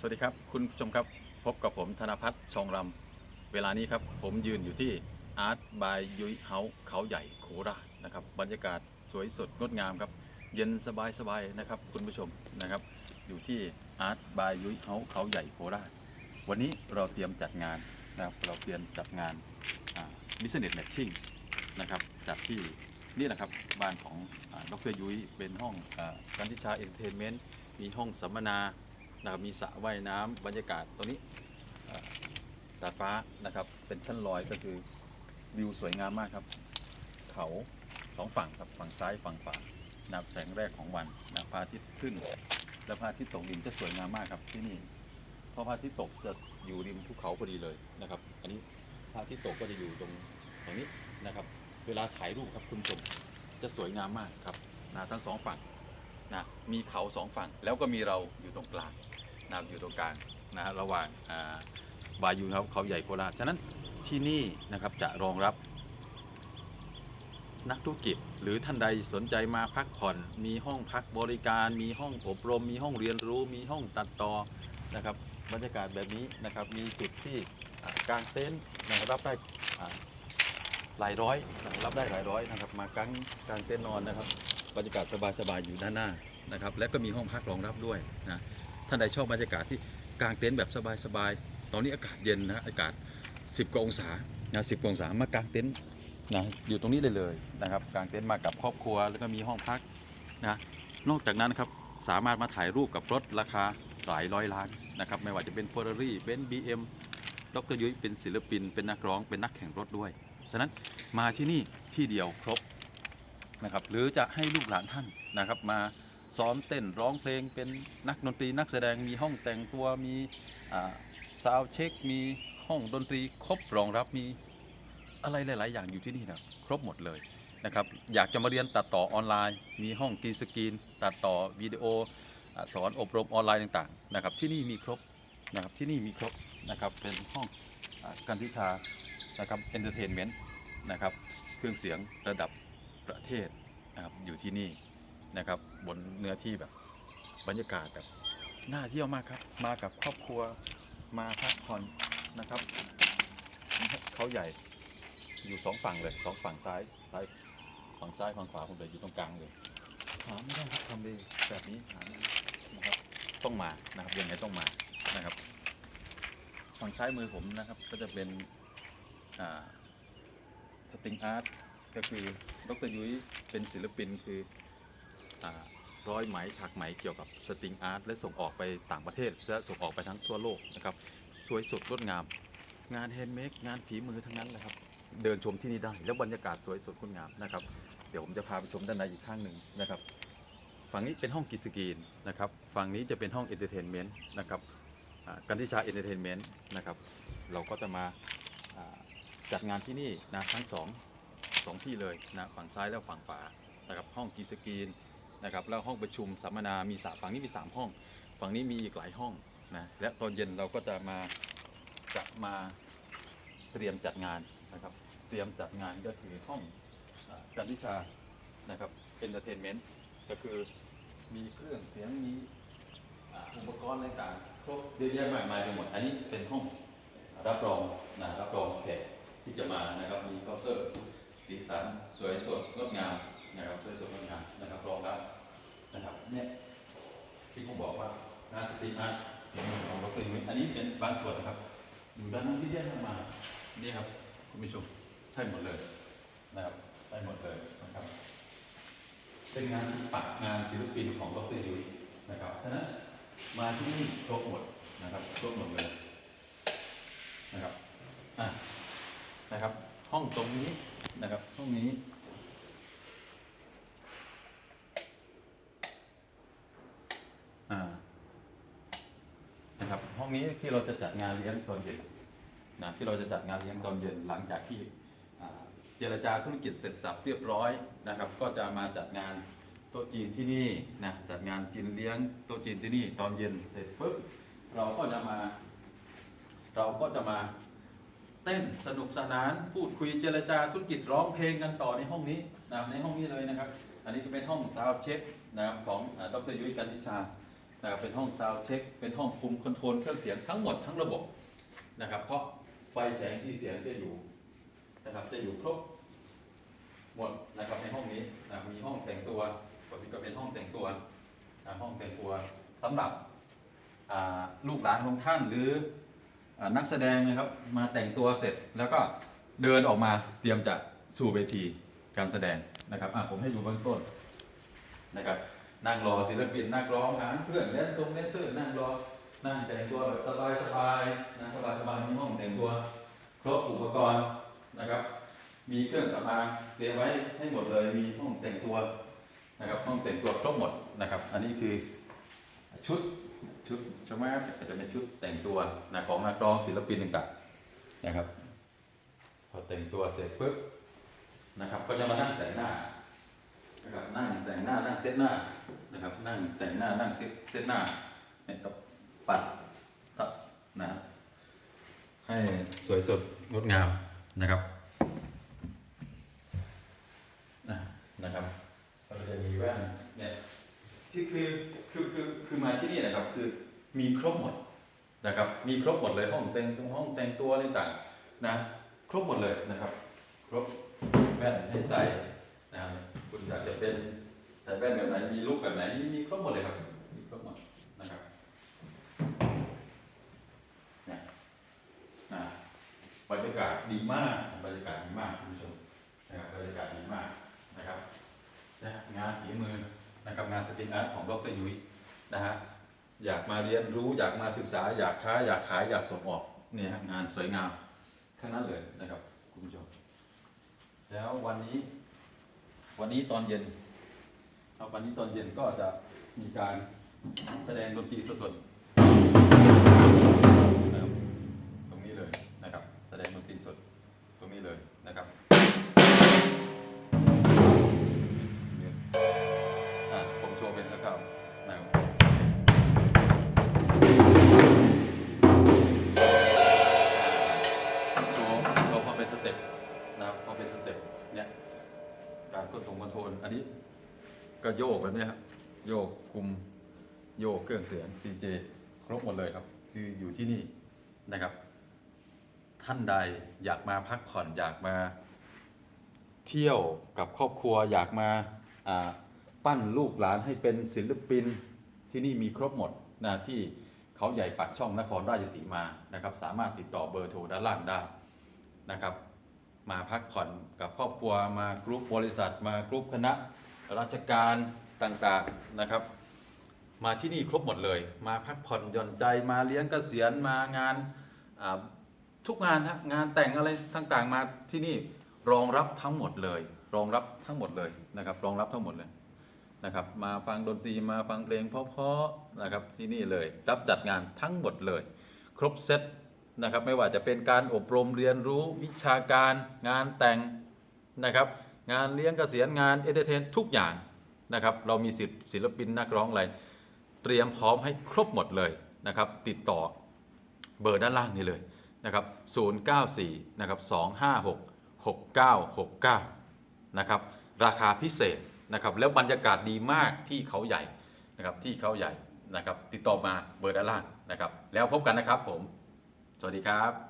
สวัสดีครับ คุณผู้ชมครับพบกับผมธนพัฒน์ชองรำเวลานี้ครับ ผมยืนอยู่ที่อาร์ตบายยุ้ยเฮาเขาใหญ่โคราชนะครับบรรยากาศสวยสดงดงามครับ เย็นสบายสบายนะครับคุณผู้ชมนะครับ อยู่ที่อาร์ตบายยุ้ยเฮาเขาใหญ่โคราช วันนี้เราเตรียมจัดงานนะครับเราเตรียมจัดงานบิสเนสแมทชิ่งนะครับจัดที่นี่แหละครับบ้านของดรยุ้ยเป็นห้องอการทิชาเอนเตอร์เทนเมนต์มีห้องสัมมนา นะครับมีสระว่ายน้ำบรรยากาศตรงนี้ดาดฟ้านะครับ เป็นชั้นลอยก็คือวิวสวยงามมากครับ เขาสองฝั่งครับฝั่งซ้ายฝั่งขวานับแสงแรกของวันนะพระอาทิตย์ขึ้น และพระอาทิตย์ตกดินจะสวยงามมากครับที่นี่เพราะพระอาทิตย์ตกจะอยู่ริมภูเขาพอดีเลยนะครับ อันนี้พระอาทิตย์ตกก็จะอยู่ตรงตรงนี้นะครับ เวลาถ่ายรูปครับคุณผู้ชมจะสวยงามมากครับนะทั้งสองฝั่ง นะมีเขาสองฝั่ง แล้วก็มีเราอยู่ตรงกลางนะครับอยู่ตรงกลางนะระหว่างาบายูครับเขาใหญ่โคราชฉะนั้นที่นี่นะครับจะรองรับนักธุรกิจหรือท่านใดสนใจมาพักผ่อน มีห้องพักบริการ มีห้องอบรม มีห้องเรียนรู้ มีห้องตัดต่อนะครับบรรยากาศแบบนี้นะครับมีจุดที่อ่ากางเต็นท์นะครับรับได้หลายร้อยรับรับได้หลายร้อยนะครับมากางกางเต็นท์นอนนะครับ บรรยากาศสบายๆอยู่ด้านหน้านะครับและก็มีห้องพักรองรับด้วยนะท่านใดชอบบรรยากาศที่กางเต็นท์แบบสบายๆตอนนี้อากาศเย็นนะอากาศ 10กว่าองศานะ10กว่าองศามากางเต็นท์นะอยู่ตรงนี้ได้เลยนะครับกางเต็นท์มากับครอบครัวแล้วก็มีห้องพักนะนอกจากนั้นครับสามารถมาถ่ายรูปกับรถราคาหลายร้อยล้านนะครับไม่ว่าจะเป็น f e r r a r i เบนซ์บีเอ็มดรยุ้ยเป็นศิลปิน เป็นนักร้องเป็นนักแข่งรถด้วย ฉะนั้นมาที่นี่ที่เดียวครบ นะครับหรือจะให้ลูกหลานท่านนะครับมาซ้อมเต้นร้องเพลงเป็นนักดนตรีนักแสดงมีห้องแต่งตัวมีซาวเช็ค มีห้องดนตรีครบรองรับมีอะไรหลาย ๆ อย่างอยู่ที่นี่นะครบหมดเลยนะครับอยากจะมาเรียนตัดต่อออนไลน์ มีห้องกรีนสกรีน ตัดต่อวิดีโออสอนอบรมออนไลน์ต่าง ๆ นะครับที่นี่มีครบนะครับที่นี่มีครบนะครับเป็นห้องอการทิชานะครับเอนเตอร์เทนเมนต์นะครับเครื่องเสียงระดับ ประเทศนะครับอยู่ที่นี่นะครับ บนเนื้อที่แบบบรรยากาศแบบน่าเที่ยวมากครับ มากับครอบครัวมาพักผ่อนนะครับเขาใหญ่อยู่สองฝั่งเลยสองฝั่งซ้ายซ้ายฝั่งซ้ายฝั่งขวาผมเลยอยู่ตรงกลางเลยหาไม่ได้ครับทำเลแบบนี้หาไม่ได้นะครับต้องมานะครับยังไงต้องมานะครับ ฝั่งซ้ายมือผมนะครับก็จะเป็นสติงอาร์ตก็คือ ดรยุ้ยเป็นศิลปินคือร้อยไหมถักไหมเกี่ยวกับสตริงอาร์ตและส่งออกไปต่างประเทศและส่งออกไปทั้งทั่วโลกนะครับสวยสดงดงาม งานแฮนด์เมดงานฝีมือทั้งนั้นเลยครับ เดินชมที่นี่ได้ แล้วบรรยากาศสวยสดงดงามนะครับ เดี๋ยวผมจะพาไปชมด้านในอีกข้างหนึ่งนะครับ ฝั่งนี้เป็นห้องกิสกรีนนะครับ ฝั่งนี้จะเป็นห้องเอนเตอร์เทนเมนต์นะครับกันทิชาเอนเตอร์เทนเมนต์นะครับ เราก็จะมาอ่าจัดงานที่นี่นะทั้งสอง สองที่เลยนะฝั่งซ้ายและฝั่งขวานะครับห้องกีสกรีนนะครับแล้วห้องประชุมสัมมนามีสามฝั่งนี้มี 3 ห้อง ฝั่งนี้มีอีกหลายห้องนะและตอนเย็นเราก็จะมาจะมาเตรียมจัดงานนะครับ เตรียมจัดงานก็คือห้องอการวิชานะครับเอนเตอร์เทนเมนต์ก็คือมีเครื่องเสียงมีอุปกรณ์อะไรต่างๆครบเยอะแยะมากมายไปหมด อันนี้เป็นห้องรับรองนะรับรองแขกที่จะมานะครับมีเคาน์เตอร์ สีสันสวยสดงดงามนะครับสวยสดงดงามนะครับรองรับนะครับเนี่ยที่ผมบอกว่างานสตรีทอาร์ตของดรยุ้ยอันนี้เป็นบางส่วนนะครับอยู่ด้านนู้นที่แยกออกมานี่ครับคุณผู้ชมใช่หมดเลยนะครับใช่หมดเลยนะครับ เป็นงานศิลปะงานศิลปินของดรยุ้ยนะครับฉะนั้นมาที่นี่ครบหมดนะครับครบหมดเลยนะครับอะนะครับ ห้องตรงนี้ นะครับห้องนี้อ่านะครับห้องนี้ที่เราจะจัดงานเลี้ยงตอนเย็นนะที่เราจะจัดงานเลี้ยงตอนเย็นหลังจากที่เจรจาธุรกิจเสร็จสับเรียบร้อยนะครับ ก็จะมาจัดงานโต๊ะจีนที่นี่นะจัดงานกินเลี้ยงโต๊ะจีนที่นี่ตอนเย็นเสร็จปุ๊บเราก็จะมา เราก็จะมา เต้นสนุกสนานพูดคุยเจรจาธุรกิจร้องเพลงกันต่อในห้องนี้นะครับในห้องนี้เลยนะครับ อันนี้ก็เป็นห้องซาวเช็คนะครับของดรยุ้ยกันทิชานะครับเป็นห้องซาวเช็คเป็นห้องคุมคอนโทรลเครื่องเสียงทั้งหมดทั้งระบบนะครับ เพราะไฟแสงสีเสียงจะอยู่นะครับจะอยู่ครบหมดนะครับในห้องนี้นะมีห้องแต่งตัวปกติก็เป็นห้องแต่งตัวนะห้องแต่งตัวสำหรับลูกหลานของท่านหรือ นักแสดงนะครับมาแต่งตัวเสร็จแล้วก็เดินออกมาเตรียมจะสู่เวทีการแสดงนะครับอะผมให้ดูเบื้องต้นนะครับนั่งรอศิลปินนักร้องหาเพื่อนแดนซงแดนเซอร์นั่งรอนั่งแต่งตัวแบบสบายๆนะสบายๆมีห้องแต่งตัวครบอุปกรณ์นะครับ มีเครื่องสำอางเตรียมไว้ให้หมดเลยมีห้องแต่งตัวนะครับห้องแต่งตัวครบหมดนะครับ อันนี้คือชุดชุด ใช่ไหมครับจะเป็นชุดแต่งตัวนะของนักร้องศิลปินต่างๆนะครับ พอแต่งตัวเสร็จปุ๊บนะครับ ก็จะมานั่งแต่งหน้านะครับนั่งแต่งหน้านั่งเซตหน้านะครับ นั่งแต่งหน้านั่งเซตเซตหน้าเนี่ยกับปัดตัดนะให้สวยสดงดงามนะครับ นะนะครับเราจะมีแว่นเนี่ยที่คือคือคือคือมาที่นี่นะครับคือ มีครบหมดนะครับ มีครบหมดเลยห้องแต่งตรงห้องแต่งตัวอะไรต่างๆนะครบหมดเลยนะครับ ครบแว่นให้ใส่นะครับคุณอยากจะเป็นใส่แว่นแบบไหนมีลุคแบบไหนมีครบหมดเลยครับมีครบหมดนะครับเนี่ยนะบรรยากาศดีมากบรรยากาศดีมากคุณผู้ชมนะครับบรรยากาศดีมากนะครับนะงานฝีมือนะครับงานสตรีทอาร์ตของดรยุ้ยนะฮะ อยากมาเรียนรู้ อยากมาศึกษา อยากค้า อยากขาย อยากส่งออกเนี่ยงานสวยงามทั้งนั้นเลยนะครับคุณผู้ชมแล้ววันนี้ วันนี้ตอนเย็นเอาวันนี้ตอนเย็นก็จะมีการแสดงดนตรีสดนะครับตรงนี้เลยนะครับ แสดงดนตรีสดตรงนี้เลยนะครับอะผมโชว์เป็นแล้วครับนะครับ โชว์โชว์พอเป็นสเต็ปนะครับพอเป็นสเต็ปเนี่ยการควบคุมคอนโทรลอันนี้ก็โยกแบบนี้ครับโยกคุมโยกเครื่องเสียงดีเจครบหมดเลยครับ คืออยู่ที่นี่นะครับ ท่านใดอยากมาพักผ่อนอยากมา เที่ยวกับครอบครัวอยากมาอ่าปั้นลูกหลานให้เป็นศิลปินที่นี่มีครบหมดนะที่ เขาใหญ่ปากช่องนครราชสีมานะครับ สามารถติดต่อเบอร์โทรด้านล่างได้นะครับ มาพักผ่อนกับครอบครัวมากรุ๊ปบริษัท มากรุ๊ปคณะราชการต่างๆนะครับ มาที่นี่ครบหมดเลย มาพักผ่อนหย่อนใจมาเลี้ยงกเกษียณมางานทุกงานฮะงานแต่งอะไรต่างๆ มาที่นี่รองรับทั้งหมดเลย รองรับทั้งหมดเลยนะครับ รองรับทั้งหมดเลย นะครับมาฟังดนตรีมาฟังเพลงเพราะๆนะครับที่นี่เลยรับจัดงานทั้งหมดเลย ครบเซตนะครับไม่ว่าจะเป็นการอบรมเรียนรู้วิชาการงานแต่งนะครับงานเลี้ยงเกษียณงานเอนเตอร์เทนทุกอย่างนะครับเรามีศิลป์ศิลปินนักร้องอะไรเตรียมพร้อมให้ครบหมดเลยนะครับติดต่อเบอร์ด้านล่างนี้เลยนะครับ094นะครับ256 6969นะครับราคาพิเศษ นะครับแล้วบรรยากาศดีมากที่เขาใหญ่นะครับที่เขาใหญ่นะครับติดต่อมาเบอร์ด้านล่างนะครับแล้วพบกันนะครับผม สวัสดีครับ